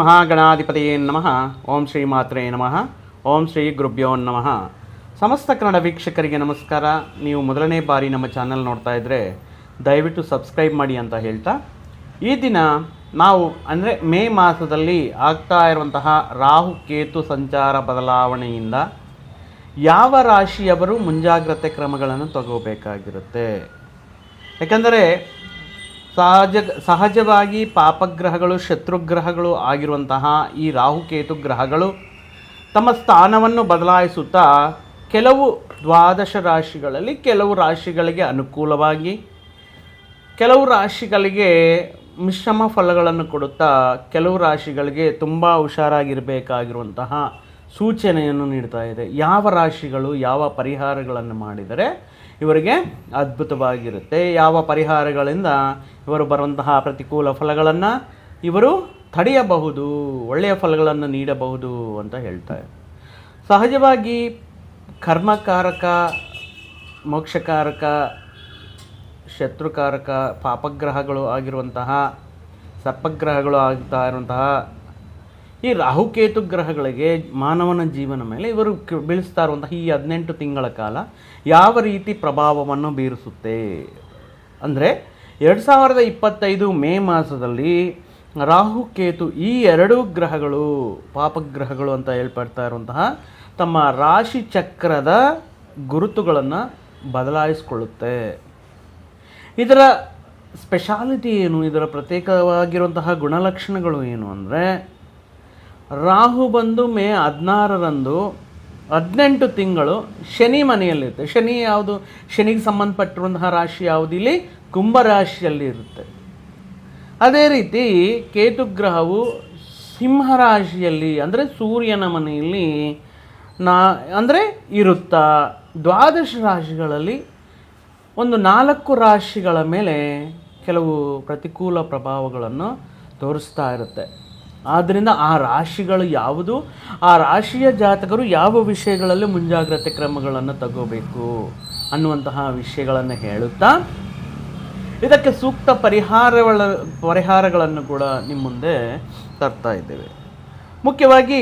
ಮಹಾಗಣಾಧಿಪತಿಯೇ ನಮಃ. ಓಂ ಶ್ರೀ ಮಾತ್ರೇ ನಮಃ. ಓಂ ಶ್ರೀ ಗುರುಭ್ಯೋ ನಮಃ. ಸಮಸ್ತ ಕನ್ನಡ ವೀಕ್ಷಕರಿಗೆ ನಮಸ್ಕಾರ. ನೀವು ಮೊದಲನೇ ಬಾರಿ ನಮ್ಮ ಚಾನಲ್ ನೋಡ್ತಾ ಇದ್ದರೆ ದಯವಿಟ್ಟು ಸಬ್ಸ್ಕ್ರೈಬ್ ಮಾಡಿ ಅಂತ ಹೇಳ್ತಾ. ಈ ದಿನ ನಾವು ಅಂದರೆ ಮೇ ಮಾಸದಲ್ಲಿ ಆಗ್ತಾ ಇರುವಂತಹ ರಾಹು ಕೇತು ಸಂಚಾರ ಬದಲಾವಣೆಯಿಂದ ಯಾವ ರಾಶಿಯವರು ಮುಂಜಾಗ್ರತೆ ಕ್ರಮಗಳನ್ನು ತಗೋಬೇಕಾಗಿರುತ್ತೆ. ಯಾಕಂದರೆ ಸಹಜ ಸಹಜವಾಗಿ ಪಾಪಗ್ರಹಗಳು, ಶತ್ರುಗ್ರಹಗಳು ಆಗಿರುವಂತಹ ಈ ರಾಹುಕೇತು ಗ್ರಹಗಳು ತಮ್ಮ ಸ್ಥಾನವನ್ನು ಬದಲಾಯಿಸುತ್ತಾ ಕೆಲವು ದ್ವಾದಶ ರಾಶಿಗಳಲ್ಲಿ ಕೆಲವು ರಾಶಿಗಳಿಗೆ ಅನುಕೂಲವಾಗಿ, ಕೆಲವು ರಾಶಿಗಳಿಗೆ ಮಿಶ್ರಮ ಫಲಗಳನ್ನು ಕೊಡುತ್ತಾ ಕೆಲವು ರಾಶಿಗಳಿಗೆ ತುಂಬ ಹುಷಾರಾಗಿರಬೇಕಾಗಿರುವಂತಹ ಸೂಚನೆಯನ್ನು ನೀಡ್ತಾ ಇದೆ. ಯಾವ ರಾಶಿಗಳು ಯಾವ ಪರಿಹಾರಗಳನ್ನು ಮಾಡಿದರೆ ಇವರಿಗೆ ಅದ್ಭುತವಾಗಿರುತ್ತೆ. ಯಾವ ಪರಿಹಾರಗಳಿಂದ ಇವರು ಬರುವಂತಹ ಪ್ರತಿಕೂಲ ಫಲಗಳನ್ನು ಇವರು ತಡೆಯಬಹುದು, ಒಳ್ಳೆಯ ಫಲಗಳನ್ನು ನೀಡಬಹುದು ಅಂತ ಹೇಳ್ತಾರೆ ಸಹಜವಾಗಿ ಕರ್ಮಕಾರಕ, ಮೋಕ್ಷಕಾರಕ, ಶತ್ರುಕಾರಕ, ಪಾಪಗ್ರಹಗಳು ಆಗಿರುವಂತಹ, ಸರ್ಪಗ್ರಹಗಳು ಆಗ್ತಾ ಇರುವಂತಹ ಈ ರಾಹುಕೇತು ಗ್ರಹಗಳಿಗೆ ಮಾನವನ ಜೀವನ ಮೇಲೆ ಇವರು ಬೀಳಿಸ್ತಾ ಇರುವಂತಹ ಈ ಹದಿನೆಂಟು ತಿಂಗಳ ಕಾಲ ಯಾವ ರೀತಿ ಪ್ರಭಾವವನ್ನು ಬೀರಿಸುತ್ತೆ? ಅಂದರೆ ಎರಡು ಸಾವಿರದ ಇಪ್ಪತ್ತೈದು ಮೇ ಮಾಸದಲ್ಲಿ ರಾಹುಕೇತು ಈ ಎರಡೂ ಗ್ರಹಗಳು, ಪಾಪಗ್ರಹಗಳು ಅಂತ ಹೇಳ್ಪಡ್ತಾ ಇರುವಂತಹ ತಮ್ಮ ರಾಶಿ ಚಕ್ರದ ಗುರುತುಗಳನ್ನು ಬದಲಾಯಿಸಿಕೊಳ್ಳುತ್ತೆ. ಇದರ ಸ್ಪೆಷಾಲಿಟಿ ಏನು? ಇದರ ಪ್ರತ್ಯೇಕವಾಗಿರುವಂತಹ ಗುಣಲಕ್ಷಣಗಳು ಏನು ಅಂದರೆ ರಾಹು ಬಂದು ಮೇ ಹದಿನಾರರಂದು ಹದಿನೆಂಟು ತಿಂಗಳು ಶನಿ ಮನೆಯಲ್ಲಿರುತ್ತೆ. ಶನಿ ಯಾವುದು? ಶನಿಗೆ ಸಂಬಂಧಪಟ್ಟಿರುವಂತಹ ರಾಶಿ ಯಾವುದು? ಇಲ್ಲಿ ಕುಂಭರಾಶಿಯಲ್ಲಿ ಇರುತ್ತೆ. ಅದೇ ರೀತಿ ಕೇತು ಗ್ರಹವು ಸಿಂಹರಾಶಿಯಲ್ಲಿ ಅಂದರೆ ಸೂರ್ಯನ ಮನೆಯಲ್ಲಿ ನಾ, ಅಂದರೆ ಇರುತ್ತಾ? ದ್ವಾದಶ ರಾಶಿಗಳಲ್ಲಿ ಒಂದು ನಾಲ್ಕು ರಾಶಿಗಳ ಮೇಲೆ ಕೆಲವು ಪ್ರತಿಕೂಲ ಪ್ರಭಾವಗಳನ್ನು ತೋರಿಸ್ತಾ ಇರುತ್ತೆ. ಆದ್ದರಿಂದ ಆ ರಾಶಿಗಳು ಯಾವುದು? ಆ ರಾಶಿಯ ಜಾತಕರು ಯಾವ ವಿಷಯಗಳಲ್ಲಿ ಮುಂಜಾಗ್ರತೆ ಕ್ರಮಗಳನ್ನು ತಗೋಬೇಕು ಅನ್ನುವಂತಹ ವಿಷಯಗಳನ್ನು ಹೇಳುತ್ತಾ? ಇದಕ್ಕೆ ಸೂಕ್ತ ಪರಿಹಾರಗಳ, ಪರಿಹಾರಗಳನ್ನು ಕೂಡ ನಿಮ್ಮ ಮುಂದೆ ತರ್ತಾ ಇದ್ದೇವೆ. ಮುಖ್ಯವಾಗಿ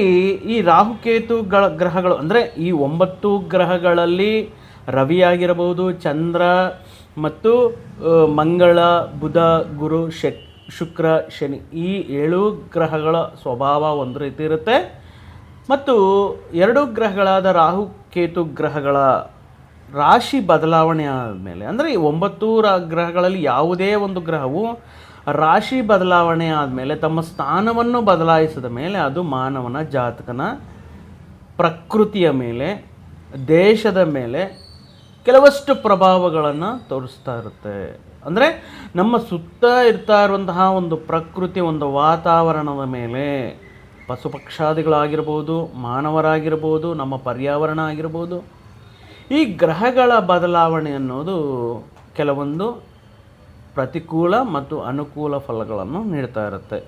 ಈ ರಾಹುಕೇತುಗಳ ಗ್ರಹಗಳು, ಅಂದರೆ ಈ ಒಂಬತ್ತು ಗ್ರಹಗಳಲ್ಲಿ ರವಿಯಾಗಿರಬಹುದು, ಚಂದ್ರ ಮತ್ತು ಮಂಗಳ, ಬುಧ, ಗುರು, ಶಕ್ ಶುಕ್ರ, ಶನಿ ಈ ಏಳು ಗ್ರಹಗಳ ಸ್ವಭಾವ ಒಂದು ರೀತಿ ಇರುತ್ತೆ. ಮತ್ತು ಎರಡು ಗ್ರಹಗಳಾದ ರಾಹು, ಕೇತು ಗ್ರಹಗಳ ರಾಶಿ ಬದಲಾವಣೆ ಆದಮೇಲೆ, ಅಂದರೆ ಒಂಬತ್ತು ಗ್ರಹಗಳಲ್ಲಿ ಯಾವುದೇ ಒಂದು ಗ್ರಹವು ರಾಶಿ ಬದಲಾವಣೆ ಆದಮೇಲೆ ತಮ್ಮ ಸ್ಥಾನವನ್ನು ಬದಲಾಯಿಸಿದ ಮೇಲೆ ಅದು ಮಾನವನ ಜಾತಕನ ಪ್ರಕೃತಿಯ ಮೇಲೆ, ದೇಶದ ಮೇಲೆ ಕೆಲವಷ್ಟು ಪ್ರಭಾವಗಳನ್ನು ತೋರಿಸ್ತಾ ಇರುತ್ತೆ. ಅಂದರೆ ನಮ್ಮ ಸುತ್ತ ಇರ್ತಾ ಇರುವಂತಹ ಒಂದು ಪ್ರಕೃತಿ, ಒಂದು ವಾತಾವರಣದ ಮೇಲೆ ಪಶು ಪಕ್ಷಾದಿಗಳಾಗಿರ್ಬೋದು ಮಾನವರಾಗಿರ್ಬೋದು, ನಮ್ಮ ಪರ್ಯಾವರಣ ಆಗಿರ್ಬೋದು, ಈ ಗ್ರಹಗಳ ಬದಲಾವಣೆ ಅನ್ನೋದು ಕೆಲವೊಂದು ಪ್ರತಿಕೂಲ ಮತ್ತು ಅನುಕೂಲ ಫಲಗಳನ್ನು ನೀಡ್ತಾ ಇರುತ್ತೆ.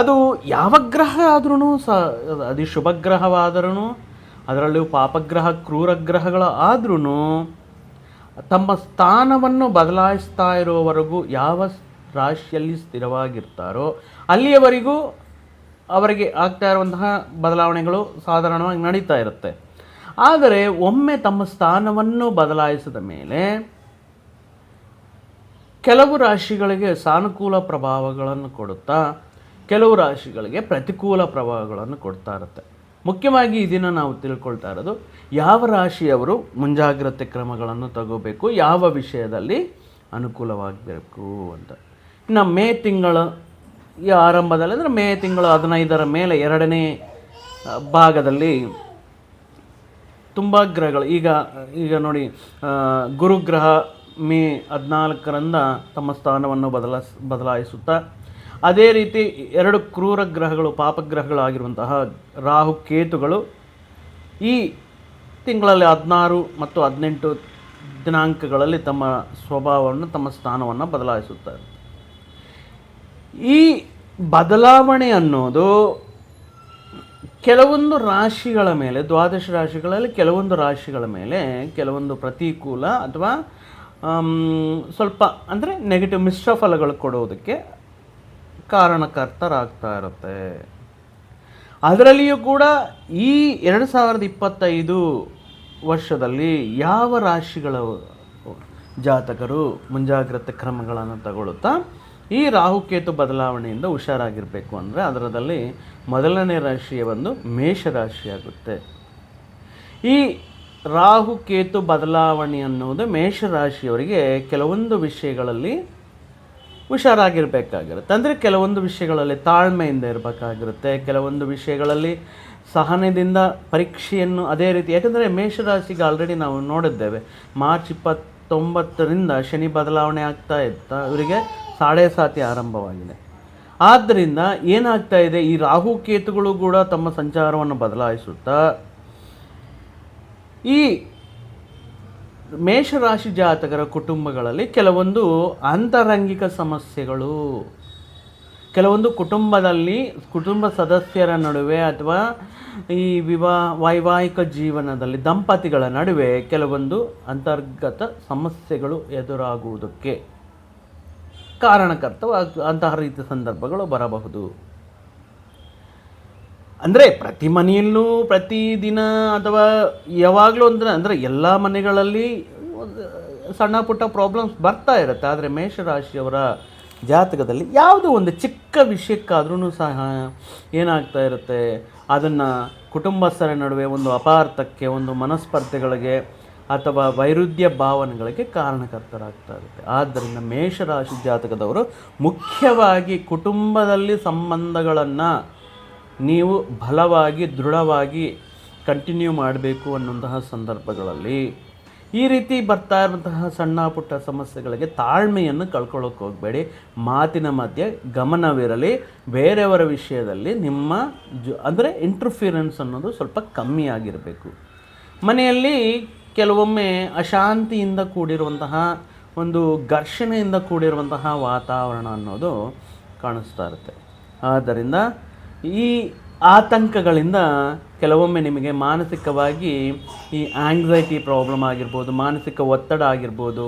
ಅದು ಯಾವ ಗ್ರಹ ಆದ್ರೂ ಸ ಅದು ಶುಭ ಗ್ರಹವಾದರೂ ಅದರಲ್ಲಿಯೂ ಪಾಪಗ್ರಹ, ಕ್ರೂರ ಗ್ರಹಗಳ ಆದ್ರೂ ತಮ್ಮ ಸ್ಥಾನವನ್ನು ಬದಲಾಯಿಸ್ತಾ ಇರೋವರೆಗೂ ಯಾವ ರಾಶಿಯಲ್ಲಿ ಸ್ಥಿರವಾಗಿರ್ತಾರೋ ಅಲ್ಲಿಯವರೆಗೂ ಅವರಿಗೆ ಆಗ್ತಾ ಇರುವಂತಹ ಬದಲಾವಣೆಗಳು ಸಾಧಾರಣವಾಗಿ ನಡೀತಾ ಇರುತ್ತೆ. ಆದರೆ ಒಮ್ಮೆ ತಮ್ಮ ಸ್ಥಾನವನ್ನು ಬದಲಾಯಿಸಿದ ಮೇಲೆ ಕೆಲವು ರಾಶಿಗಳಿಗೆ ಸಾನುಕೂಲ ಪ್ರಭಾವಗಳನ್ನು ಕೊಡುತ್ತಾ, ಕೆಲವು ರಾಶಿಗಳಿಗೆ ಪ್ರತಿಕೂಲ ಪ್ರಭಾವಗಳನ್ನು ಕೊಡ್ತಾ ಇರುತ್ತೆ. ಮುಖ್ಯವಾಗಿ ಇದನ್ನು ದಿನ ನಾವು ತಿಳ್ಕೊಳ್ತಾ ಇರೋದು ಯಾವ ರಾಶಿಯವರು ಮುಂಜಾಗ್ರತೆ ಕ್ರಮಗಳನ್ನು ತಗೋಬೇಕು, ಯಾವ ವಿಷಯದಲ್ಲಿ ಅನುಕೂಲವಾಗಬೇಕು ಅಂತ. ಇನ್ನು ಮೇ ತಿಂಗಳ ಈ ಆರಂಭದಲ್ಲಿ ಅಂದರೆ ಮೇ ತಿಂಗಳು ಹದಿನೈದರ ಮೇಲೆ ಎರಡನೇ ಭಾಗದಲ್ಲಿ ತುಂಬ ಗ್ರಹಗಳು. ಈಗ ಈಗ ನೋಡಿ ಗುರುಗ್ರಹ ಮೇ ಹದಿನಾಲ್ಕರಿಂದ ತಮ್ಮ ಸ್ಥಾನವನ್ನು ಬದಲಾಯಿಸ್, ಬದಲಾಯಿಸುತ್ತಾ ಅದೇ ರೀತಿ ಎರಡು ಕ್ರೂರ ಗ್ರಹಗಳು, ಪಾಪಗ್ರಹಗಳಾಗಿರುವಂತಹ ರಾಹು ಕೇತುಗಳು ಈ ತಿಂಗಳಲ್ಲಿ ಹದಿನಾರು ಮತ್ತು ಹದಿನೆಂಟು ದಿನಾಂಕಗಳಲ್ಲಿ ತಮ್ಮ ಸ್ವಭಾವವನ್ನು, ತಮ್ಮ ಸ್ಥಾನವನ್ನು ಬದಲಾಯಿಸುತ್ತಾರೆ. ಈ ಬದಲಾವಣೆ ಅನ್ನೋದು ಕೆಲವೊಂದು ರಾಶಿಗಳ ಮೇಲೆ, ದ್ವಾದಶ ರಾಶಿಗಳಲ್ಲಿ ಕೆಲವೊಂದು ರಾಶಿಗಳ ಮೇಲೆ ಕೆಲವೊಂದು ಪ್ರತಿಕೂಲ ಅಥವಾ ಸ್ವಲ್ಪ ಅಂದರೆ ನೆಗೆಟಿವ್ ಮಿಶ್ರ ಫಲಗಳು ಕೊಡೋದಕ್ಕೆ ಕಾರಣಕರ್ತರಾಗ್ತಾ ಇರುತ್ತೆ ಅದರಲ್ಲಿಯೂ ಕೂಡ ಈ ಎರಡು ಸಾವಿರದ ಇಪ್ಪತ್ತೈದು ವರ್ಷದಲ್ಲಿ ಯಾವ ರಾಶಿಗಳ ಜಾತಕರು ಮುಂಜಾಗ್ರತೆ ಕ್ರಮಗಳನ್ನು ತಗೊಳ್ಳುತ್ತಾ, ಈ ರಾಹುಕೇತು ಬದಲಾವಣೆಯಿಂದ ಹುಷಾರಾಗಿರಬೇಕು ಅಂದರೆ ಅದರದಲ್ಲಿ ಮೊದಲನೇ ರಾಶಿಯ ಒಂದು ಮೇಷರಾಶಿಯಾಗುತ್ತೆ. ಈ ರಾಹುಕೇತು ಬದಲಾವಣೆ ಅನ್ನುವುದು ಮೇಷರಾಶಿಯವರಿಗೆ ಕೆಲವೊಂದು ವಿಷಯಗಳಲ್ಲಿ ಹುಷಾರಾಗಿರಬೇಕಾಗಿರುತ್ತೆ. ಅಂದರೆ ಕೆಲವೊಂದು ವಿಷಯಗಳಲ್ಲಿ ತಾಳ್ಮೆಯಿಂದ ಇರಬೇಕಾಗಿರುತ್ತೆ. ಕೆಲವೊಂದು ವಿಷಯಗಳಲ್ಲಿ ಸಹನದಿಂದ ಪರೀಕ್ಷೆಯನ್ನು ಅದೇ ರೀತಿ, ಯಾಕಂದರೆ ಮೇಷರಾಶಿಗೆ ಆಲ್ರೆಡಿ ನಾವು ನೋಡಿದ್ದೇವೆ, ಮಾರ್ಚ್ ಇಪ್ಪತ್ತೊಂಬತ್ತರಿಂದ ಶನಿ ಬದಲಾವಣೆ ಆಗ್ತಾ ಇತ್ತ ಇವರಿಗೆ ಸಾಡೆ ಸಾತಿ ಆರಂಭವಾಗಿದೆ. ಆದ್ದರಿಂದ ಏನಾಗ್ತಾ ಇದೆ, ಈ ರಾಹು ಕೇತುಗಳು ಕೂಡ ತಮ್ಮ ಸಂಚಾರವನ್ನು ಬದಲಾಯಿಸುತ್ತಾ, ಈ ಮೇಷರಾಶಿ ಜಾತಕರ ಕುಟುಂಬಗಳಲ್ಲಿ ಕೆಲವೊಂದು ಅಂತರಂಗಿಕ ಸಮಸ್ಯೆಗಳು. ಕೆಲವೊಂದು ಕುಟುಂಬದಲ್ಲಿ ಕುಟುಂಬ ಸದಸ್ಯರ ನಡುವೆ ಅಥವಾ ಈ ವಿವಾಹ ವೈವಾಹಿಕ ಜೀವನದಲ್ಲಿ ದಂಪತಿಗಳ ನಡುವೆ ಕೆಲವೊಂದು ಅಂತರ್ಗತ ಸಮಸ್ಯೆಗಳು ಎದುರಾಗುವುದಕ್ಕೆ ಕಾರಣಕರ್ತವ ಅಂತಹ ರೀತಿಯ ಸಂದರ್ಭಗಳು ಬರಬಹುದು. ಅಂದರೆ ಪ್ರತಿ ಮನೆಯಲ್ಲೂ ಪ್ರತಿದಿನ ಅಥವಾ ಯಾವಾಗಲೂ ಅಂದರೆ ಅಂದರೆ ಎಲ್ಲ ಮನೆಗಳಲ್ಲಿ ಸಣ್ಣ ಪುಟ್ಟ ಪ್ರಾಬ್ಲಮ್ಸ್ ಬರ್ತಾ ಇರುತ್ತೆ. ಆದರೆ ಮೇಷರಾಶಿಯವರ ಜಾತಕದಲ್ಲಿ ಯಾವುದೋ ಒಂದು ಚಿಕ್ಕ ವಿಷಯಕ್ಕಾದ್ರೂ ಸಹ ಏನಾಗ್ತಾ ಇರುತ್ತೆ. ಅದನ್ನು ಕುಟುಂಬಸ್ಥರ ನಡುವೆ ಒಂದು ಅಪಾರ್ಥಕ್ಕೆ, ಒಂದು ಮನಸ್ಪರ್ಧೆಗಳಿಗೆ ಅಥವಾ ವೈರುಧ್ಯ ಭಾವನೆಗಳಿಗೆ ಕಾರಣಕರ್ತರಾಗ್ತಾ ಇರುತ್ತೆ. ಆದ್ದರಿಂದ ಮೇಷರಾಶಿ ಜಾತಕದವರು ಮುಖ್ಯವಾಗಿ ಕುಟುಂಬದಲ್ಲಿ ಸಂಬಂಧಗಳನ್ನು ನೀವು ಬಲವಾಗಿ, ದೃಢವಾಗಿ ಕಂಟಿನ್ಯೂ ಮಾಡಬೇಕು ಅನ್ನುವಂತಹ ಸಂದರ್ಭಗಳಲ್ಲಿ ಈ ರೀತಿ ಬರ್ತಾ ಇರುವಂತಹ ಸಣ್ಣ ಪುಟ್ಟ ಸಮಸ್ಯೆಗಳಿಗೆ ತಾಳ್ಮೆಯನ್ನು ಕಳ್ಕೊಳ್ಳೋಕೆ ಹೋಗಬೇಡಿ. ಮಾತಿನ ಮಧ್ಯೆ ಗಮನವಿರಲಿ. ಬೇರೆಯವರ ವಿಷಯದಲ್ಲಿ ನಿಮ್ಮ ಜೊ, ಅಂದರೆ ಇಂಟರ್ಫಿರೆನ್ಸ್ ಅನ್ನೋದು ಸ್ವಲ್ಪ ಕಮ್ಮಿ ಆಗಿರಬೇಕು ಮನೆಯಲ್ಲಿ ಕೆಲವೊಮ್ಮೆ ಅಶಾಂತಿಯಿಂದ ಕೂಡಿರುವಂತಹ, ಒಂದು ಘರ್ಷಣೆಯಿಂದ ಕೂಡಿರುವಂತಹ ವಾತಾವರಣ ಅನ್ನೋದು ಕಾಣಿಸ್ತಾ ಇರುತ್ತೆ. ಆದ್ದರಿಂದ ಈ ಆತಂಕಗಳಿಂದ ಕೆಲವೊಮ್ಮೆ ನಿಮಗೆ ಮಾನಸಿಕವಾಗಿ ಈ ಆಂಗ್ಸೈಟಿ ಪ್ರಾಬ್ಲಮ್ ಆಗಿರ್ಬೋದು, ಮಾನಸಿಕ ಒತ್ತಡ ಆಗಿರ್ಬೋದು,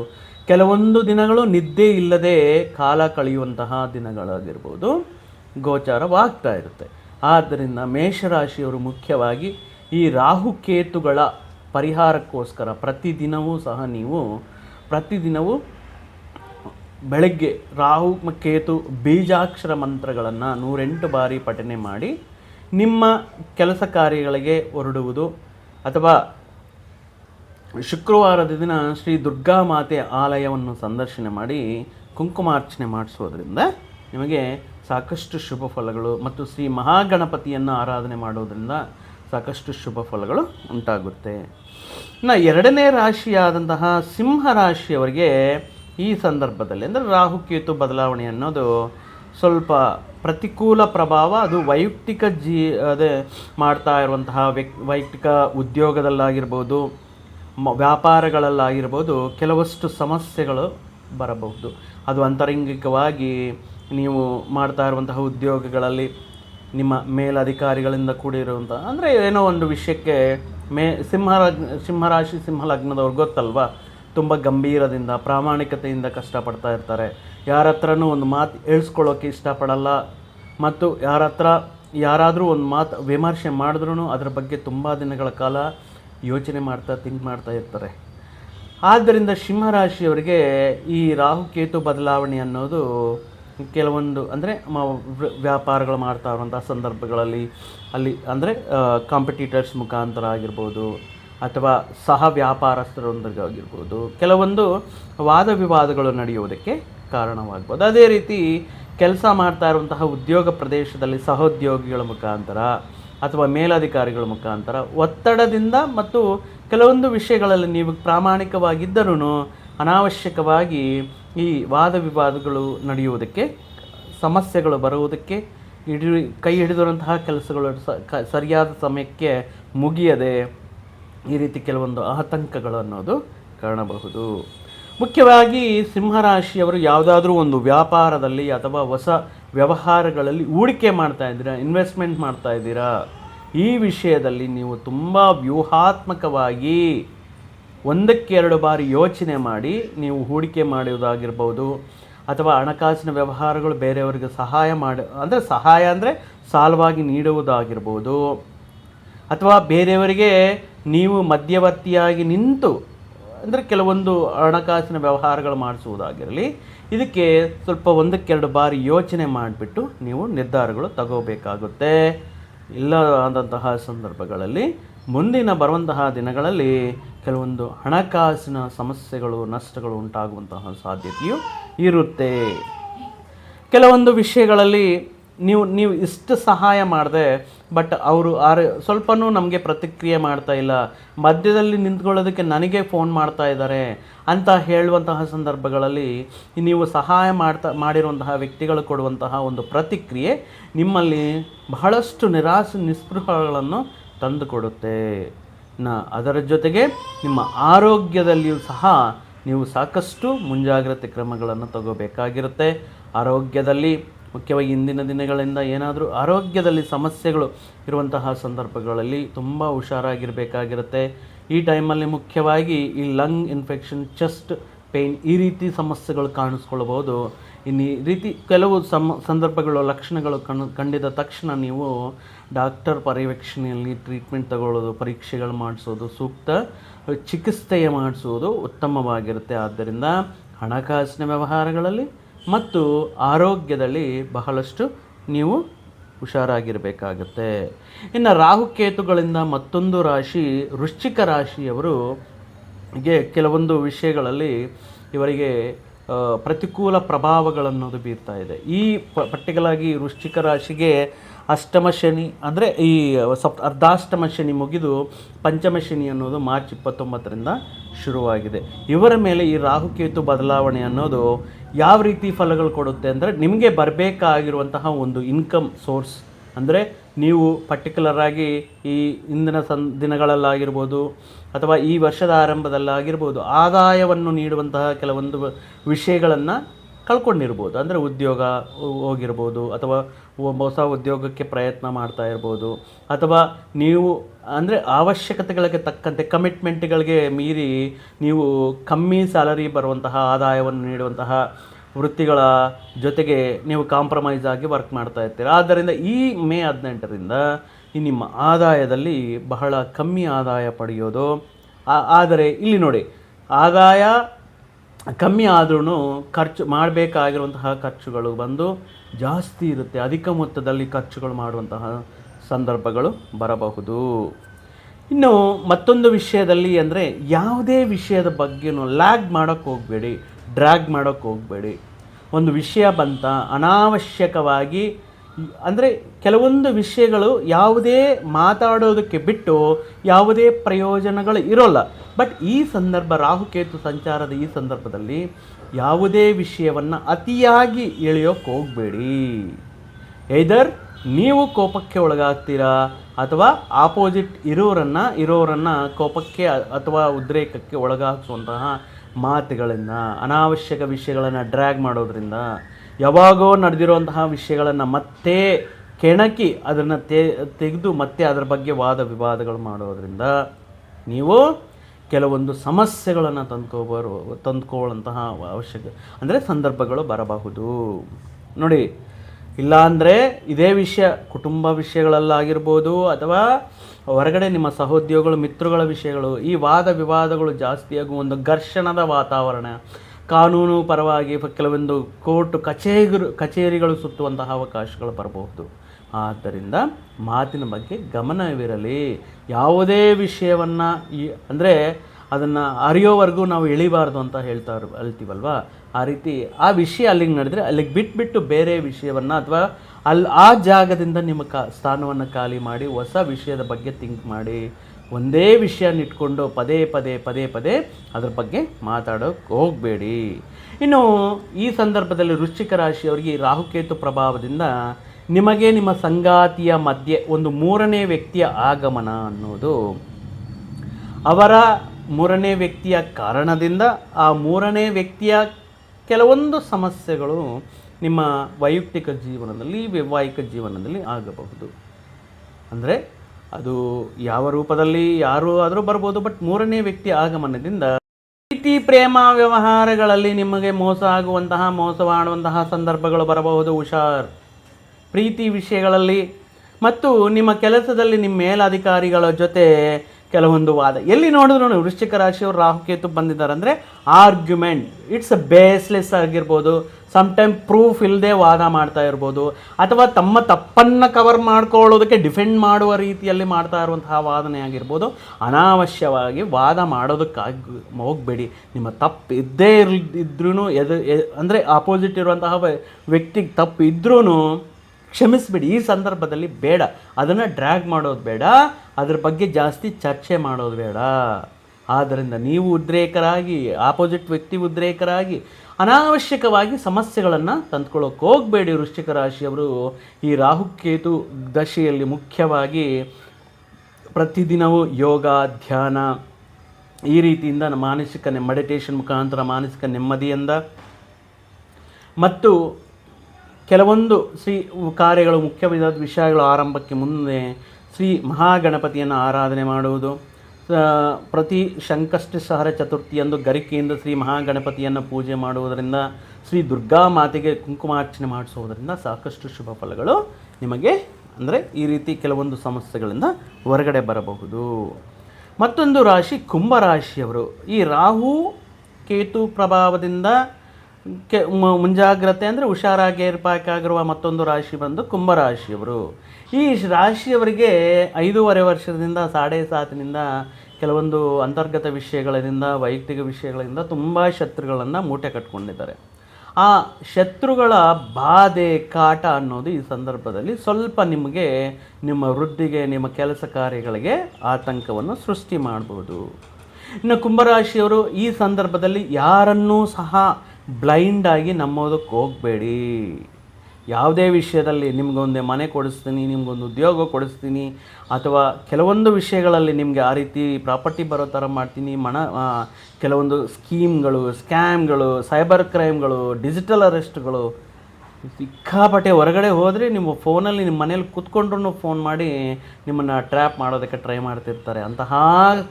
ಕೆಲವೊಂದು ದಿನಗಳು ನಿದ್ದೆ ಇಲ್ಲದೆ ಕಾಲ ಕಳೆಯುವಂತಹ ದಿನಗಳಾಗಿರ್ಬೋದು ಗೋಚಾರವಾಗ್ತಾ ಇರುತ್ತೆ. ಆದ್ದರಿಂದ ಮೇಷರಾಶಿಯವರು ಮುಖ್ಯವಾಗಿ ಈ ರಾಹುಕೇತುಗಳ ಪರಿಹಾರಕ್ಕೋಸ್ಕರ ಪ್ರತಿದಿನವೂ ಸಹ ನೀವು ಪ್ರತಿದಿನವೂ ಬೆಳಗ್ಗೆ ರಾಹು ಕೇತು ಬೀಜಾಕ್ಷರ ಮಂತ್ರಗಳನ್ನು ನೂರೆಂಟು ಬಾರಿ ಪಠನೆ ಮಾಡಿ ನಿಮ್ಮ ಕೆಲಸ ಕಾರ್ಯಗಳಿಗೆ ಹೊರಡುವುದು ಅಥವಾ ಶುಕ್ರವಾರದ ದಿನ ಶ್ರೀ ದುರ್ಗಾ ಮಾತೆ ಆಲಯವನ್ನು ಸಂದರ್ಶನ ಮಾಡಿ ಕುಂಕುಮಾರ್ಚನೆ ಮಾಡಿಸೋದ್ರಿಂದ ನಿಮಗೆ ಸಾಕಷ್ಟು ಶುಭ ಫಲಗಳು ಮತ್ತು ಶ್ರೀ ಮಹಾಗಣಪತಿಯನ್ನು ಆರಾಧನೆ ಮಾಡೋದರಿಂದ ಸಾಕಷ್ಟು ಶುಭ ಫಲಗಳು ಉಂಟಾಗುತ್ತೆ. ಇನ್ನು ಎರಡನೇ ರಾಶಿಯಾದಂತಹ ಸಿಂಹ ರಾಶಿಯವರಿಗೆ ಈ ಸಂದರ್ಭದಲ್ಲಿ, ಅಂದರೆ ರಾಹುಕೇತು ಬದಲಾವಣೆ ಅನ್ನೋದು ಸ್ವಲ್ಪ ಪ್ರತಿಕೂಲ ಪ್ರಭಾವ, ಅದು ವೈಯಕ್ತಿಕ ಜೀ, ಅದೇ ಮಾಡ್ತಾ ಇರುವಂತಹ ವ್ಯಕ್ ವೈಯಕ್ತಿಕ ಉದ್ಯೋಗದಲ್ಲಾಗಿರ್ಬೋದು, ಮ, ವ್ಯಾಪಾರಗಳಲ್ಲಾಗಿರ್ಬೋದು, ಕೆಲವಷ್ಟು ಸಮಸ್ಯೆಗಳು ಬರಬಹುದು. ಅದು ಅಂತರಂಗಿಕವಾಗಿ ನೀವು ಮಾಡ್ತಾ ಇರುವಂತಹ ಉದ್ಯೋಗಗಳಲ್ಲಿ ನಿಮ್ಮ ಮೇಲಧಿಕಾರಿಗಳಿಂದ ಕೂಡಿರುವಂಥ ಅಂದರೆ ಏನೋ ಒಂದು ವಿಷಯಕ್ಕೆ ಮೇ ಸಿಂಹ ಸಿಂಹರಾಶಿ ಸಿಂಹ ಸಿಂಹಲಗ್ನದವ್ರು ಗೊತ್ತಲ್ವಾ? ತುಂಬ ಗಂಭೀರದಿಂದ, ಪ್ರಾಮಾಣಿಕತೆಯಿಂದ ಕಷ್ಟಪಡ್ತಾ ಇರ್ತಾರೆ. ಯಾರ ಹತ್ರನೂ ಒಂದು ಮಾತು ಹೇಳ್ಸ್ಕೊಳ್ಳೋಕೆ ಇಷ್ಟಪಡಲ್ಲ. ಮತ್ತು ಯಾರ ಹತ್ರ ಯಾರಾದರೂ ಒಂದು ಮಾತು ವಿಮರ್ಶೆ ಮಾಡಿದ್ರೂ ಅದರ ಬಗ್ಗೆ ತುಂಬ ದಿನಗಳ ಕಾಲ ಯೋಚನೆ ಮಾಡ್ತಾ ಥಿಂಕ್ ಮಾಡ್ತಾ ಇರ್ತಾರೆ. ಆದ್ದರಿಂದ ಸಿಂಹರಾಶಿಯವರಿಗೆ ಈ ರಾಹುಕೇತು ಬದಲಾವಣೆ ಅನ್ನೋದು ಕೆಲವೊಂದು, ಅಂದರೆ ವ್ಯಾಪಾರಗಳು ಮಾಡ್ತಾ ಇರುವಂಥ ಸಂದರ್ಭಗಳಲ್ಲಿ ಅಲ್ಲಿ, ಅಂದರೆ ಕಾಂಪಿಟೇಟರ್ಸ್ ಮುಖಾಂತರ ಆಗಿರ್ಬೋದು ಅಥವಾ ಸಹ ವ್ಯಾಪಾರಸ್ಥರೊಂದಿಗಾಗಿರ್ಬೋದು. ಕೆಲವೊಂದು ವಾದ ವಿವಾದಗಳು ನಡೆಯುವುದಕ್ಕೆ ಕಾರಣವಾಗ್ಬೋದು. ಅದೇ ರೀತಿ ಕೆಲಸ ಮಾಡ್ತಾ ಇರುವಂತಹ ಉದ್ಯೋಗ ಪ್ರದೇಶದಲ್ಲಿ ಸಹೋದ್ಯೋಗಿಗಳ ಮುಖಾಂತರ ಅಥವಾ ಮೇಲಧಿಕಾರಿಗಳ ಮುಖಾಂತರ ಒತ್ತಡದಿಂದ ಮತ್ತು ಕೆಲವೊಂದು ವಿಷಯಗಳಲ್ಲಿ ನೀವು ಪ್ರಾಮಾಣಿಕವಾಗಿದ್ದರೂ ಅನಾವಶ್ಯಕವಾಗಿ ಈ ವಾದ ವಿವಾದಗಳು ನಡೆಯುವುದಕ್ಕೆ, ಸಮಸ್ಯೆಗಳು ಬರುವುದಕ್ಕೆ ಹಿಡಿ, ಕೈ ಹಿಡಿದಿರುವಂತಹ ಕೆಲಸಗಳು ಸರಿಯಾದ ಸಮಯಕ್ಕೆ ಮುಗಿಯದೆ ಈ ರೀತಿ ಕೆಲವೊಂದು ಆತಂಕಗಳು ಅನ್ನೋದು ಕಾಣಬಹುದು. ಮುಖ್ಯವಾಗಿ ಸಿಂಹರಾಶಿಯವರು ಯಾವುದಾದ್ರೂ ಒಂದು ವ್ಯಾಪಾರದಲ್ಲಿ ಅಥವಾ ಹೊಸ ವ್ಯವಹಾರಗಳಲ್ಲಿ ಹೂಡಿಕೆ ಮಾಡ್ತಾ ಇದ್ದೀರಾ ಇನ್ವೆಸ್ಟ್ಮೆಂಟ್ ಮಾಡ್ತಾ ಇದ್ದೀರಾ? ಈ ವಿಷಯದಲ್ಲಿ ನೀವು ತುಂಬ ವ್ಯೂಹಾತ್ಮಕವಾಗಿ ಒಂದಕ್ಕೆ ಎರಡು ಬಾರಿ ಯೋಚನೆ ಮಾಡಿ ನೀವು ಹೂಡಿಕೆ ಮಾಡುವುದಾಗಿರ್ಬೋದು ಅಥವಾ ಹಣಕಾಸಿನ ವ್ಯವಹಾರಗಳು ಬೇರೆಯವರಿಗೆ ಸಹಾಯ ಮಾಡಿ ಅಂದರೆ ಸಹಾಯ ಅಂದರೆ ಸಾಲವಾಗಿ ನೀಡುವುದಾಗಿರ್ಬೋದು. ಅಥವಾ ಬೇರೆಯವರಿಗೆ ನೀವು ಮಧ್ಯವರ್ತಿಯಾಗಿ ನಿಂತು, ಅಂದರೆ ಕೆಲವೊಂದು ಹಣಕಾಸಿನ ವ್ಯವಹಾರಗಳು ಮಾಡಿಸುವುದಾಗಿರಲಿ, ಇದಕ್ಕೆ ಸ್ವಲ್ಪ ಒಂದಕ್ಕೆರಡು ಬಾರಿ ಯೋಚನೆ ಮಾಡಿಬಿಟ್ಟು ನೀವು ನಿರ್ಧಾರಗಳು ತಗೋಬೇಕಾಗುತ್ತೆ. ಇಲ್ಲ ಆದಂತಹ ಸಂದರ್ಭಗಳಲ್ಲಿ ಮುಂದಿನ ಬರುವಂತಹ ದಿನಗಳಲ್ಲಿ ಕೆಲವೊಂದು ಹಣಕಾಸಿನ ಸಮಸ್ಯೆಗಳು, ನಷ್ಟಗಳು ಉಂಟಾಗುವಂತಹ ಸಾಧ್ಯತೆಯು ಇರುತ್ತೆ. ಕೆಲವೊಂದು ವಿಷಯಗಳಲ್ಲಿ ನೀವು ನೀವು ಇಷ್ಟು ಸಹಾಯ ಮಾಡಿದೆ ಬಟ್ ಅವರು ಆರ ಸ್ವಲ್ಪನೂ ನಮಗೆ ಪ್ರತಿಕ್ರಿಯೆ ಮಾಡ್ತಾ ಇಲ್ಲ. ಮಧ್ಯದಲ್ಲಿ ನಿಂತ್ಕೊಳ್ಳೋದಕ್ಕೆ ನನಗೆ ಫೋನ್ ಮಾಡ್ತಾ ಇದ್ದಾರೆ ಅಂತ ಹೇಳುವಂತಹ ಸಂದರ್ಭಗಳಲ್ಲಿ ನೀವು ಸಹಾಯ ಮಾಡ್ತಾ, ಮಾಡಿರುವಂತಹ ವ್ಯಕ್ತಿಗಳು ಕೊಡುವಂತಹ ಒಂದು ಪ್ರತಿಕ್ರಿಯೆ ನಿಮ್ಮಲ್ಲಿ ಬಹಳಷ್ಟು ನಿರಾಸೆ, ನಿಸ್ಪೃಹಗಳನ್ನು ತಂದುಕೊಡುತ್ತೆ. ನ, ಅದರ ಜೊತೆಗೆ ನಿಮ್ಮ ಆರೋಗ್ಯದಲ್ಲಿಯೂ ಸಹ ನೀವು ಸಾಕಷ್ಟು ಮುಂಜಾಗ್ರತೆ ಕ್ರಮಗಳನ್ನು ತಗೋಬೇಕಾಗಿರುತ್ತೆ. ಆರೋಗ್ಯದಲ್ಲಿ ಮುಖ್ಯವಾಗಿ ಇಂದಿನ ದಿನಗಳಿಂದ ಏನಾದರೂ ಆರೋಗ್ಯದಲ್ಲಿ ಸಮಸ್ಯೆಗಳು ಇರುವಂತಹ ಸಂದರ್ಭಗಳಲ್ಲಿ ತುಂಬ ಹುಷಾರಾಗಿರಬೇಕಾಗಿರುತ್ತೆ. ಈ ಟೈಮಲ್ಲಿ ಮುಖ್ಯವಾಗಿ ಈ ಲಂಗ್ ಇನ್ಫೆಕ್ಷನ್, ಚೆಸ್ಟ್ ಪೇಯ್ನ್ ಈ ರೀತಿ ಸಮಸ್ಯೆಗಳು ಕಾಣಿಸ್ಕೊಳ್ಬೋದು ಇನ್ನು ಈ ರೀತಿ ಕೆಲವು ಸಮ, ಸಂದರ್ಭಗಳು, ಲಕ್ಷಣಗಳು ಕಂಡಿದ ತಕ್ಷಣ ನೀವು ಡಾಕ್ಟರ್ ಪರ್ಯವೇಕ್ಷಣೆಯಲ್ಲಿ ಟ್ರೀಟ್ಮೆಂಟ್ ತಗೊಳ್ಳೋದು, ಪರೀಕ್ಷೆಗಳು ಮಾಡಿಸೋದು, ಸೂಕ್ತ ಚಿಕಿತ್ಸೆಯ ಮಾಡಿಸುವುದು ಉತ್ತಮವಾಗಿರುತ್ತೆ. ಆದ್ದರಿಂದ ಹಣಕಾಸಿನ ವ್ಯವಹಾರಗಳಲ್ಲಿ ಮತ್ತು ಆರೋಗ್ಯದಲ್ಲಿ ಬಹಳಷ್ಟು ನೀವು ಹುಷಾರಾಗಿರಬೇಕಾಗತ್ತೆ. ಇನ್ನು ರಾಹುಕೇತುಗಳಿಂದ ಮತ್ತೊಂದು ರಾಶಿ, ವೃಶ್ಚಿಕ ರಾಶಿಯವರು, ಗೆ ಕೆಲವೊಂದು ವಿಷಯಗಳಲ್ಲಿ ಇವರಿಗೆ ಪ್ರತಿಕೂಲ ಪ್ರಭಾವಗಳನ್ನೋದು ಬೀರ್ತಾ ಇದೆ. ಈ ಪ ಪರ್ಟಿಕಲಾಗಿ ವೃಶ್ಚಿಕ ರಾಶಿಗೆ ಅಷ್ಟಮ ಶನಿ ಅಂದರೆ ಈ ಸಪ್ ಅರ್ಧಾಷ್ಟಮ ಶನಿ ಮುಗಿದು ಪಂಚಮ ಶನಿ ಅನ್ನೋದು ಮಾರ್ಚ್ ಇಪ್ಪತ್ತೊಂಬತ್ತರಿಂದ ಶುರುವಾಗಿದೆ. ಇವರ ಮೇಲೆ ಈ ರಾಹುಕೇತು ಬದಲಾವಣೆ ಅನ್ನೋದು ಯಾವ ರೀತಿ ಫಲಗಳು ಕೊಡುತ್ತೆ ಅಂದರೆ ನಿಮಗೆ ಬರಬೇಕಾಗಿರುವಂತಹ ಒಂದು ಇನ್ಕಮ್ ಸೋರ್ಸ್. ಅಂದರೆ ನೀವು ಪರ್ಟಿಕ್ಯುಲರ್ ಆಗಿ ಈ ಇಂದಿನ ಸನ್ ದಿನಗಳಲ್ಲಾಗಿರ್ಬೋದು ಅಥವಾ ಈ ವರ್ಷದ ಆರಂಭದಲ್ಲಾಗಿರ್ಬೋದು ಆದಾಯವನ್ನು ನೀಡುವಂತಹ ಕೆಲವೊಂದು ವಿಷಯಗಳನ್ನು ಕಳ್ಕೊಂಡಿರ್ಬೋದು. ಅಂದರೆ ಉದ್ಯೋಗ ಹೋಗಿರ್ಬೋದು, ಅಥವಾ ಹೊಸ ಉದ್ಯೋಗಕ್ಕೆ ಪ್ರಯತ್ನ ಮಾಡ್ತಾ ಇರ್ಬೋದು, ಅಥವಾ ನೀವು ಅಂದರೆ ಅವಶ್ಯಕತೆಗಳಿಗೆ ತಕ್ಕಂತೆ ಕಮಿಟ್ಮೆಂಟ್ಗಳಿಗೆ ಮೀರಿ ನೀವು ಕಮ್ಮಿ ಸ್ಯಾಲರಿ ಬರುವಂತಹ, ಆದಾಯವನ್ನು ನೀಡುವಂತಹ ವೃತ್ತಿಗಳ ಜೊತೆಗೆ ನೀವು ಕಾಂಪ್ರಮೈಸ್ ಆಗಿ ವರ್ಕ್ ಮಾಡ್ತಾ ಇರ್ತೀರ. ಆದ್ದರಿಂದ ಈ ಮೇ ಹದಿನೆಂಟರಿಂದ ಈ ನಿಮ್ಮ ಆದಾಯದಲ್ಲಿ ಬಹಳ ಕಮ್ಮಿ ಆದಾಯ ಪಡೆಯೋದು. ಆದರೆ ಇಲ್ಲಿ ನೋಡಿ, ಆದಾಯ ಕಮ್ಮಿ ಆದ್ರೂ ಖರ್ಚು ಮಾಡಬೇಕಾಗಿರುವಂತಹ ಖರ್ಚುಗಳು ಬಂದು ಜಾಸ್ತಿ ಇರುತ್ತೆ. ಅಧಿಕ ಮೊತ್ತದಲ್ಲಿ ಖರ್ಚುಗಳು ಮಾಡುವಂತಹ ಸಂದರ್ಭಗಳು ಬರಬಹುದು. ಇನ್ನು ಮತ್ತೊಂದು ವಿಷಯದಲ್ಲಿ ಅಂದರೆ ಯಾವುದೇ ವಿಷಯದ ಬಗ್ಗೆನೂ ಲ್ಯಾಗ್ ಮಾಡೋಕ್ಕೆ ಹೋಗಬೇಡಿ, ಡ್ರ್ಯಾಗ್ ಮಾಡೋಕ್ಕೆ ಹೋಗಬೇಡಿ. ಒಂದು ವಿಷಯ ಬಂತ ಅನಾವಶ್ಯಕವಾಗಿ ಅಂದರೆ ಕೆಲವೊಂದು ವಿಷಯಗಳು ಯಾವುದೇ ಮಾತಾಡೋದಕ್ಕೆ ಬಿಟ್ಟು ಯಾವುದೇ ಪ್ರಯೋಜನಗಳು ಇರೋಲ್ಲ. ಬಟ್ ಈ ಸಂದರ್ಭ ರಾಹುಕೇತು ಸಂಚಾರದ ಈ ಸಂದರ್ಭದಲ್ಲಿ ಯಾವುದೇ ವಿಷಯವನ್ನು ಅತಿಯಾಗಿ ಎಳೆಯೋಕ್ಕೆ ಹೋಗಬೇಡಿ. ಎದರ್ ನೀವು ಕೋಪಕ್ಕೆ ಒಳಗಾಗ್ತೀರಾ ಅಥವಾ ಆಪೋಸಿಟ್ ಇರೋರನ್ನು ಇರೋರನ್ನು ಕೋಪಕ್ಕೆ ಅಥವಾ ಉದ್ರೇಕಕ್ಕೆ ಒಳಗಾಗಿಸುವಂತಹ ಮಾತುಗಳನ್ನು, ಅನಾವಶ್ಯಕ ವಿಷಯಗಳನ್ನು ಡ್ರ್ಯಾಗ್ ಮಾಡೋದ್ರಿಂದ ಯಾವಾಗೋ ನಡೆದಿರುವಂತಹ ವಿಷಯಗಳನ್ನು ಮತ್ತೆ ಕೆಣಕಿ ಅದನ್ನು ತೇ, ತೆಗೆದು ಮತ್ತೆ ಅದರ ಬಗ್ಗೆ ವಾದ ವಿವಾದಗಳು ಮಾಡೋದರಿಂದ ನೀವು ಕೆಲವೊಂದು ಸಮಸ್ಯೆಗಳನ್ನು ತಂದ್ಕೋಬರು ತಂದ್ಕೊಳ್ಳುವಂತಹ ಅವಶ್ಯಕ, ಅಂದರೆ ಸಂದರ್ಭಗಳು ಬರಬಹುದು. ನೋಡಿ ಇಲ್ಲಾಂದರೆ ಇದೇ ವಿಷಯ, ಕುಟುಂಬ ವಿಷಯಗಳಲ್ಲಾಗಿರ್ಬೋದು ಅಥವಾ ಹೊರಗಡೆ ನಿಮ್ಮ ಸಹೋದ್ಯೋಗಗಳು, ಮಿತ್ರಗಳ ವಿಷಯಗಳು, ಈ ವಾದ ವಿವಾದಗಳು ಜಾಸ್ತಿಯಾಗುವ ಒಂದು ಘರ್ಷಣದ ವಾತಾವರಣ ಕಾನೂನು ಪರವಾಗಿ ಕೆಲವೊಂದು ಕೋರ್ಟ್ ಕಚೇರಿಗಳು ಕಚೇರಿಗಳು ಸುತ್ತುವಂತಹ ಅವಕಾಶಗಳು ಬರಬಹುದು. ಆದ್ದರಿಂದ ಮಾತಿನ ಬಗ್ಗೆ ಗಮನವಿರಲಿ. ಯಾವುದೇ ವಿಷಯವನ್ನು ಈ ಅಂದರೆ ಅದನ್ನು ಅರಿಯೋವರೆಗೂ ನಾವು ಎಳಿಬಾರ್ದು ಅಂತ ಹೇಳ್ತಾ ಅಳ್ತೀವಲ್ವ ಆ ರೀತಿ ಆ ವಿಷಯ ಅಲ್ಲಿಗೆ ನಡೆದರೆ ಅಲ್ಲಿಗೆ ಬಿಟ್ಟುಬಿಟ್ಟು ಬೇರೆ ವಿಷಯವನ್ನು ಅಥವಾ ಅಲ್ಲಿ ಆ ಜಾಗದಿಂದ ನಿಮ್ಮ ಕಾ, ಸ್ಥಾನವನ್ನು ಖಾಲಿ ಮಾಡಿ ಹೊಸ ವಿಷಯದ ಬಗ್ಗೆ ಥಿಂಕ್ ಮಾಡಿ. ಒಂದೇ ವಿಷಯನ ಇಟ್ಕೊಂಡು ಪದೇ ಪದೇ ಪದೇ ಪದೇ ಅದ್ರ ಬಗ್ಗೆ ಮಾತಾಡೋಕೆ ಹೋಗಬೇಡಿ. ಇನ್ನು ಈ ಸಂದರ್ಭದಲ್ಲಿ ವೃಶ್ಚಿಕ ರಾಶಿಯವರಿಗೆ ರಾಹುಕೇತು ಪ್ರಭಾವದಿಂದ ನಿಮಗೆ ನಿಮ್ಮ ಸಂಗಾತಿಯ ಮಧ್ಯೆ ಒಂದು ಮೂರನೇ ವ್ಯಕ್ತಿಯ ಆಗಮನ ಅನ್ನೋದು. ಅವರ ಮೂರನೇ ವ್ಯಕ್ತಿಯ ಕಾರಣದಿಂದ ಆ ಮೂರನೇ ವ್ಯಕ್ತಿಯ ಕೆಲವೊಂದು ಸಮಸ್ಯೆಗಳು ನಿಮ್ಮ ವೈಯಕ್ತಿಕ ಜೀವನದಲ್ಲಿ, ವೈವಾಹಿಕ ಜೀವನದಲ್ಲಿ ಆಗಬಹುದು. ಅಂದರೆ ಅದು ಯಾವ ರೂಪದಲ್ಲಿ ಯಾರು ಆದರೂ ಬರ್ಬೋದು ಬಟ್ ಮೂರನೇ ವ್ಯಕ್ತಿ ಆಗಮನದಿಂದ ಪ್ರೀತಿ, ಪ್ರೇಮ ವ್ಯವಹಾರಗಳಲ್ಲಿ ನಿಮಗೆ ಮೋಸ ಆಗುವಂತಹ, ಮೋಸ ಮಾಡುವಂತಹ ಸಂದರ್ಭಗಳು ಬರಬಹುದು, ಹುಷಾರ್. ಪ್ರೀತಿ ವಿಷಯಗಳಲ್ಲಿ ಮತ್ತು ನಿಮ್ಮ ಕೆಲಸದಲ್ಲಿ ನಿಮ್ಮ ಮೇಲಧಿಕಾರಿಗಳ ಜೊತೆ ಕೆಲವೊಂದು ವಾದ. ಎಲ್ಲಿ ನೋಡಿದ್ರು ವೃಶ್ಚಿಕ ರಾಶಿಯವರು ರಾಹುಕೇತು ಬಂದಿದ್ದಾರೆ ಅಂದರೆ ಆರ್ಗ್ಯುಮೆಂಟ್ ಇಟ್ಸ್ ಅ ಬೇಸ್ಲೆಸ್ ಆಗಿರ್ಬೋದು ಸಮ್ಟೈಮ್ ಪ್ರೂಫ್ ಇಲ್ಲದೆ ವಾದ ಮಾಡ್ತಾ ಇರ್ಬೋದು. ಅಥವಾ ತಮ್ಮ ತಪ್ಪನ್ನು ಕವರ್ ಮಾಡ್ಕೊಳ್ಳೋದಕ್ಕೆ ಡಿಫೆಂಡ್ ಮಾಡುವ ರೀತಿಯಲ್ಲಿ ಮಾಡ್ತಾ ಇರುವಂತಹ ವಾದನೆ ಆಗಿರ್ಬೋದು. ಅನಾವಶ್ಯವಾಗಿ ವಾದ ಮಾಡೋದಕ್ಕಾಗಿ ಹೋಗಬೇಡಿ. ನಿಮ್ಮ ತಪ್ಪು ಇದ್ದೇ ಇರ್ ಇದ್ರೂ ಎದು ಅಂದರೆ ಆಪೋಸಿಟ್ ಇರುವಂತಹ ವ್ಯ- ವ್ಯಕ್ತಿಗೆ ತಪ್ಪು ಇದ್ರೂ ಕ್ಷಮಿಸ್ಬಿಡಿ. ಈ ಸಂದರ್ಭದಲ್ಲಿ ಬೇಡ. ಅದನ್ನು ಡ್ರ್ಯಾಗ್ ಮಾಡೋದು ಬೇಡ. ಅದ್ರ ಬಗ್ಗೆ ಜಾಸ್ತಿ ಚರ್ಚೆ ಮಾಡೋದು ಬೇಡ. ಆದ್ದರಿಂದ ನೀವು ಉದ್ರೇಕರಾಗಿ ಆಪೋಸಿಟ್ ವ್ಯಕ್ತಿ ಉದ್ರೇಕರಾಗಿ ಅನಾವಶ್ಯಕವಾಗಿ ಸಮಸ್ಯೆಗಳನ್ನು ತಂದ್ಕೊಳ್ಳೋಕೆ ಹೋಗಬೇಡಿ ವೃಶ್ಚಿಕ ರಾಶಿಯವರು ಈ ರಾಹುಕೇತು ದಶೆಯಲ್ಲಿ ಮುಖ್ಯವಾಗಿ ಪ್ರತಿದಿನವೂ ಯೋಗ, ಧ್ಯಾನ ಈ ರೀತಿಯಿಂದ ಮಾನಸಿಕ ಮೆಡಿಟೇಷನ್ ಮುಖಾಂತರ ಮಾನಸಿಕ ನೆಮ್ಮದಿಯಿಂದ ಮತ್ತು ಕೆಲವೊಂದು ಶ್ರೀ ಕಾರ್ಯಗಳು ಮುಖ್ಯವಾದ ವಿಷಯಗಳು ಆರಂಭಕ್ಕೆ ಮುಂದೆ ಶ್ರೀ ಮಹಾಗಣಪತಿಯನ್ನು ಆರಾಧನೆ ಮಾಡುವುದು. ಪ್ರತಿ ಸಂಕಷ್ಟ ಸಹರ ಚತುರ್ಥಿಯಂದು ಗರಿಕೆಯಿಂದ ಶ್ರೀ ಮಹಾಗಣಪತಿಯನ್ನು ಪೂಜೆ ಮಾಡುವುದರಿಂದ ಶ್ರೀ ದುರ್ಗಾ ಮಾತೆಗೆ ಕುಂಕುಮಾರ್ಚನೆ ಮಾಡಿಸುವುದರಿಂದ ಸಾಕಷ್ಟು ಶುಭ ಫಲಗಳು ನಿಮಗೆ, ಅಂದರೆ ಈ ರೀತಿ ಕೆಲವೊಂದು ಸಮಸ್ಯೆಗಳಿಂದ ಹೊರಗಡೆ ಬರಬಹುದು. ಮತ್ತೊಂದು ರಾಶಿ ಕುಂಭರಾಶಿಯವರು ಈ ರಾಹು, ಕೇತು ಪ್ರಭಾವದಿಂದ ಕೆ ಮುಂಜಾಗ್ರತೆ ಅಂದರೆ ಹುಷಾರಾಗಿ ಇರಬೇಕಾಗಿರುವ ಮತ್ತೊಂದು ರಾಶಿ ಬಂದು ಕುಂಭರಾಶಿಯವರು. ಈ ರಾಶಿಯವರಿಗೆ ಐದೂವರೆ ವರ್ಷದಿಂದ, ಸಾಡೆ ಸಾತಿನಿಂದ, ಕೆಲವೊಂದು ಅಂತರ್ಗತ ವಿಷಯಗಳಿಂದ, ವೈಯಕ್ತಿಕ ವಿಷಯಗಳಿಂದ ತುಂಬ ಶತ್ರುಗಳನ್ನು ಮೂಟೆ ಕಟ್ಕೊಂಡಿದ್ದಾರೆ. ಆ ಶತ್ರುಗಳ ಬಾಧೆ, ಕಾಟ ಅನ್ನೋದು ಈ ಸಂದರ್ಭದಲ್ಲಿ ಸ್ವಲ್ಪ ನಿಮಗೆ, ನಿಮ್ಮ ವೃದ್ಧಿಗೆ, ನಿಮ್ಮ ಕೆಲಸ ಕಾರ್ಯಗಳಿಗೆ ಆತಂಕವನ್ನು ಸೃಷ್ಟಿ ಮಾಡ್ಬೋದು. ಇನ್ನು ಕುಂಭರಾಶಿಯವರು ಈ ಸಂದರ್ಭದಲ್ಲಿ ಯಾರನ್ನೂ ಸಹ ಬ್ಲೈಂಡ್ ಆಗಿ ನಂಬೋದಕ್ಕೆ ಹೋಗಬೇಡಿ. ಯಾವುದೇ ವಿಷಯದಲ್ಲಿ ನಿಮಗೊಂದು ಮನೆ ಕೊಡಿಸ್ತೀನಿ, ನಿಮಗೊಂದು ಉದ್ಯೋಗ ಕೊಡಿಸ್ತೀನಿ, ಅಥವಾ ಕೆಲವೊಂದು ವಿಷಯಗಳಲ್ಲಿ ನಿಮಗೆ ಆ ರೀತಿ ಪ್ರಾಪರ್ಟಿ ಬರೋ ಥರ ಮಾಡ್ತೀನಿ ಮಣ ಕೆಲವೊಂದು ಸ್ಕೀಮ್ಗಳು, ಸ್ಕ್ಯಾಮ್ಗಳು, ಸೈಬರ್ ಕ್ರೈಮ್ಗಳು, ಡಿಜಿಟಲ್ ಅರೆಸ್ಟ್ಗಳು, ಸಿಕ್ಕಾಪಟ್ಟೆ ಹೊರಗಡೆ ಹೋದರೆ ನಿಮ್ಮ ಫೋನಲ್ಲಿ ನಿಮ್ಮ ಮನೇಲಿ ಕೂತ್ಕೊಂಡ್ರೂ ಫೋನ್ ಮಾಡಿ ನಿಮ್ಮನ್ನು ಟ್ರ್ಯಾಪ್ ಮಾಡೋದಕ್ಕೆ ಟ್ರೈ ಮಾಡ್ತಿರ್ತಾರೆ. ಅಂತಹ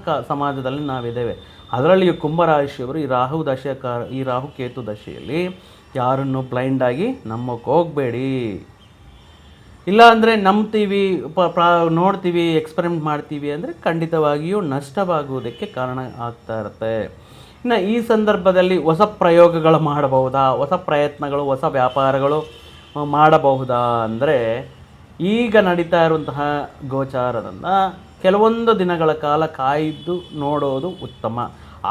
ಕ, ಸಮಾಜದಲ್ಲಿ ನಾವಿದ್ದೇವೆ. ಅದರಲ್ಲಿಯೂ ಕುಂಭರಾಶಿಯವರು ಈ ರಾಹು ದಶೆ ಈ ರಾಹು ಕೇತು ದಶೆಯಲ್ಲಿ ಯಾರನ್ನು ಬ್ಲೈಂಡಾಗಿ ನಂಬಕ್ಕೆ ಹೋಗಬೇಡಿ. ಇಲ್ಲ ಅಂದರೆ ನಂಬ್ತೀವಿ, ಪ, ಪ್ರಾ, ನೋಡ್ತೀವಿ ಎಕ್ಸ್ಪೆರಿಮೆಂಟ್ ಮಾಡ್ತೀವಿ ಅಂದರೆ ಖಂಡಿತವಾಗಿಯೂ ನಷ್ಟವಾಗುವುದಕ್ಕೆ ಕಾರಣ ಆಗ್ತಾ ಇರುತ್ತೆ. ಇನ್ನು ಈ ಸಂದರ್ಭದಲ್ಲಿ ಹೊಸ ಪ್ರಯೋಗಗಳು ಮಾಡಬಹುದಾ? ಹೊಸ ಪ್ರಯತ್ನಗಳು, ಹೊಸ ವ್ಯಾಪಾರಗಳು ಮಾಡಬಹುದಾ? ಅಂದರೆ ಈಗ ನಡೀತಾ ಇರುವಂತಹ ಗೋಚಾರದಿಂದ ಕೆಲವೊಂದು ದಿನಗಳ ಕಾಲ ಕಾಯ್ದು ನೋಡೋದು ಉತ್ತಮ.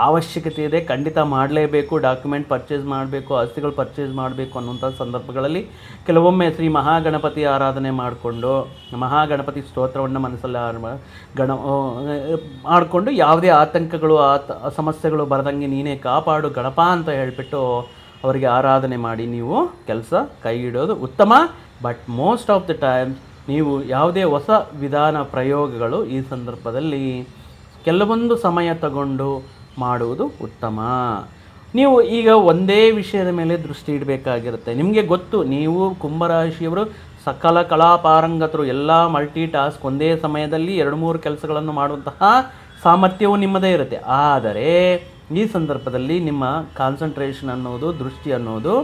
ಅವಶ್ಯಕತೆ ಇದೆ, ಖಂಡಿತ ಮಾಡಲೇಬೇಕು, ಡಾಕ್ಯುಮೆಂಟ್ ಪರ್ಚೇಸ್ ಮಾಡಬೇಕು, ಆಸ್ತಿಗಳು ಪರ್ಚೇಸ್ ಮಾಡಬೇಕು ಅನ್ನುವಂಥ ಸಂದರ್ಭಗಳಲ್ಲಿ ಕೆಲವೊಮ್ಮೆ ಶ್ರೀ ಮಹಾಗಣಪತಿ ಆರಾಧನೆ ಮಾಡಿಕೊಂಡು, ಮಹಾಗಣಪತಿ ಸ್ತೋತ್ರವನ್ನು ಮನಸ್ಸಲ್ಲಿ ಗಣ ಮಾಡಿಕೊಂಡು ಯಾವುದೇ ಆತಂಕಗಳು, ಆತ, ಸಮಸ್ಯೆಗಳು ಬರದಂಗೆ ನೀನೇ ಕಾಪಾಡು, ಗಣಪ ಅಂತ ಹೇಳಿಬಿಟ್ಟು ಅವರಿಗೆ ಆರಾಧನೆ ಮಾಡಿ ನೀವು ಕೆಲಸ ಕೈ ಇಡೋದು ಉತ್ತಮ. But most of the time ನೀವು ಯಾವುದೇ ಹೊಸ ವಿಧಾನ ಪ್ರಯೋಗಗಳು ಈ ಸಂದರ್ಭದಲ್ಲಿ ಕೆಲವೊಂದು ಸಮಯ ತಗೊಂಡು ಮಾಡುವುದು ಉತ್ತಮ. ನೀವು ಈಗ ಒಂದೇ ವಿಷಯದ ಮೇಲೆ ದೃಷ್ಟಿ ಇಡಬೇಕಾಗಿರುತ್ತೆ. ನಿಮಗೆ ಗೊತ್ತು, ನೀವು ಕುಂಭರಾಶಿಯವರು ಸಕಲ ಕಲಾಪಾರಂಗತರು, ಎಲ್ಲ ಮಲ್ಟಿ ಟಾಸ್ಕ್ ಒಂದೇ ಸಮಯದಲ್ಲಿ ಎರಡು ಮೂರು ಕೆಲಸಗಳನ್ನು ಮಾಡುವಂತಹ ಸಾಮರ್ಥ್ಯವು ನಿಮ್ಮದೇ ಇರುತ್ತೆ. ಆದರೆ ಈ ಸಂದರ್ಭದಲ್ಲಿ ನಿಮ್ಮ ಕಾನ್ಸಂಟ್ರೇಷನ್ ಅನ್ನೋದು, ದೃಷ್ಟಿ ಅನ್ನೋದು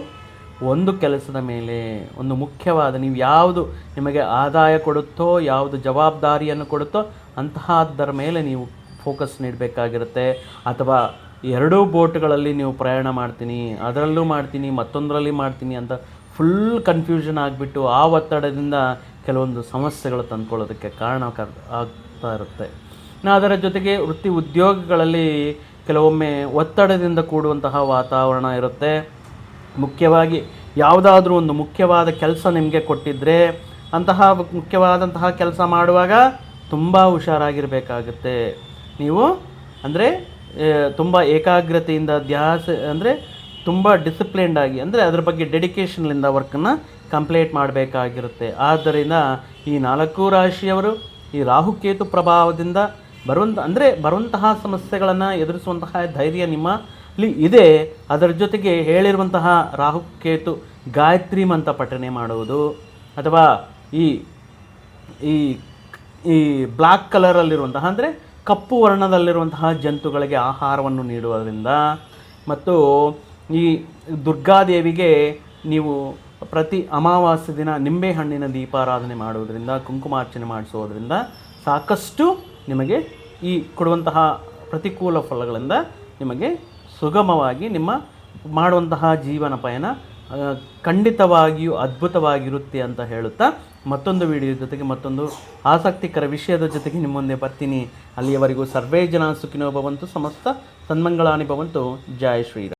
ಒಂದು ಕೆಲಸದ ಮೇಲೆ ಒಂದು ಮುಖ್ಯವಾದ, ನೀವು ಯಾವುದು ನಿಮಗೆ ಆದಾಯ ಕೊಡುತ್ತೋ, ಯಾವುದು ಜವಾಬ್ದಾರಿಯನ್ನು ಕೊಡುತ್ತೋ ಅಂತಹದ್ದರ ಮೇಲೆ ನೀವು ಫೋಕಸ್ ನೀಡಬೇಕಾಗಿರುತ್ತೆ. ಅಥವಾ ಎರಡೂ ಬೋಟ್ಗಳಲ್ಲಿ ನೀವು ಪ್ರಯಾಣ ಮಾಡ್ತೀನಿ, ಅದರಲ್ಲೂ ಮಾಡ್ತೀನಿ, ಮತ್ತೊಂದರಲ್ಲಿ ಮಾಡ್ತೀನಿ ಅಂತ ಫುಲ್ ಕನ್ಫ್ಯೂಷನ್ ಆಗಿಬಿಟ್ಟು ಆ ಒತ್ತಡದಿಂದ ಕೆಲವೊಂದು ಸಮಸ್ಯೆಗಳು ತಂದ್ಕೊಳ್ಳೋದಕ್ಕೆ ಕಾರಣ ಆಗ್ತಾ ಇರುತ್ತೆ. ಅದರ ಜೊತೆಗೆ ವೃತ್ತಿ ಉದ್ಯೋಗಗಳಲ್ಲಿ ಕೆಲವೊಮ್ಮೆ ಒತ್ತಡದಿಂದ ಕೂಡುವಂತಹ ವಾತಾವರಣ ಇರುತ್ತೆ. ಮುಖ್ಯವಾಗಿ ಯಾವುದಾದ್ರೂ ಒಂದು ಮುಖ್ಯವಾದ ಕೆಲಸ ನಿಮಗೆ ಕೊಟ್ಟಿದ್ದರೆ ಅಂತಹ ಮುಖ್ಯವಾದಂತಹ ಕೆಲಸ ಮಾಡುವಾಗ ತುಂಬ ಹುಷಾರಾಗಿರಬೇಕಾಗುತ್ತೆ. ನೀವು ಅಂದರೆ ತುಂಬ ಏಕಾಗ್ರತೆಯಿಂದ ಧ್ಯಾಸ ಅಂದರೆ ತುಂಬ ಡಿಸಿಪ್ಲಿನ್ಡ್ ಆಗಿ, ಅಂದರೆ ಅದರ ಬಗ್ಗೆ ಡೆಡಿಕೇಶನ್ಲಿಂದ ವರ್ಕನ್ನು ಕಂಪ್ಲೀಟ್ ಮಾಡಬೇಕಾಗಿರುತ್ತೆ. ಆದ್ದರಿಂದ ಈ ನಾಲ್ಕು ರಾಶಿಯವರು, ಈ ರಾಹುಕೇತು ಪ್ರಭಾವದಿಂದ ಬರುವಂಥ ಅಂದರೆ ಬರುವಂತಹ ಸಮಸ್ಯೆಗಳನ್ನು ಎದುರಿಸುವಂತಹ ಧೈರ್ಯ ನಿಮ್ಮಲ್ಲಿ ಇದೆ. ಅದರ ಜೊತೆಗೆ ಹೇಳಿರುವಂತಹ ರಾಹುಕೇತು ಗಾಯತ್ರಿ ಮಂತ್ರ ಪಠನೆ ಮಾಡುವುದು. ಅಥವಾ ಈ ಈ ಈ ಬ್ಲ್ಯಾಕ್ ಕಲರಲ್ಲಿರುವಂತಹ, ಅಂದರೆ ಕಪ್ಪು ವರ್ಣದಲ್ಲಿರುವಂತಹ ಜಂತುಗಳಿಗೆ ಆಹಾರವನ್ನು ನೀಡುವುದರಿಂದ. ಮತ್ತು ಈ ದುರ್ಗಾದೇವಿಗೆ ನೀವು ಪ್ರತಿ ಅಮಾವಾಸ್ಯ ದಿನ ನಿಂಬೆಹಣ್ಣಿನ ದೀಪಾರಾಧನೆ ಮಾಡುವುದರಿಂದ, ಕುಂಕುಮಾರ್ಚನೆ ಮಾಡಿಸುವುದರಿಂದ ಸಾಕಷ್ಟು ನಿಮಗೆ ಈ ಕೊಡುವಂತಹ ಪ್ರತಿಕೂಲ ಫಲಗಳಿಂದ ನಿಮಗೆ ಸುಗಮವಾಗಿ ನಿಮ್ಮ ಮಾಡುವಂತಹ ಜೀವನ ಪಯಣ ಖಂಡಿತವಾಗಿಯೂ ಅದ್ಭುತವಾಗಿರುತ್ತೆ ಅಂತ ಹೇಳುತ್ತಾ ಮತ್ತೊಂದು ವಿಡಿಯೋ ಜೊತೆಗೆ ಮತ್ತೊಂದು ಆಸಕ್ತಿಕರ ವಿಷಯದ ಜೊತೆಗೆ ನಿಮ್ಮ ಮುಂದೆ ಬರ್ತೀನಿ. ಅಲ್ಲಿಯವರೆಗೂ ಸರ್ವೇ ಜನ ಸುಖಿನೋ ಭವಂತು ಸಮಸ್ತ ಸನ್ಮಂಗಳಾನಿ ಭವಂತು ಜಯ ಶ್ರೀರಾಮ್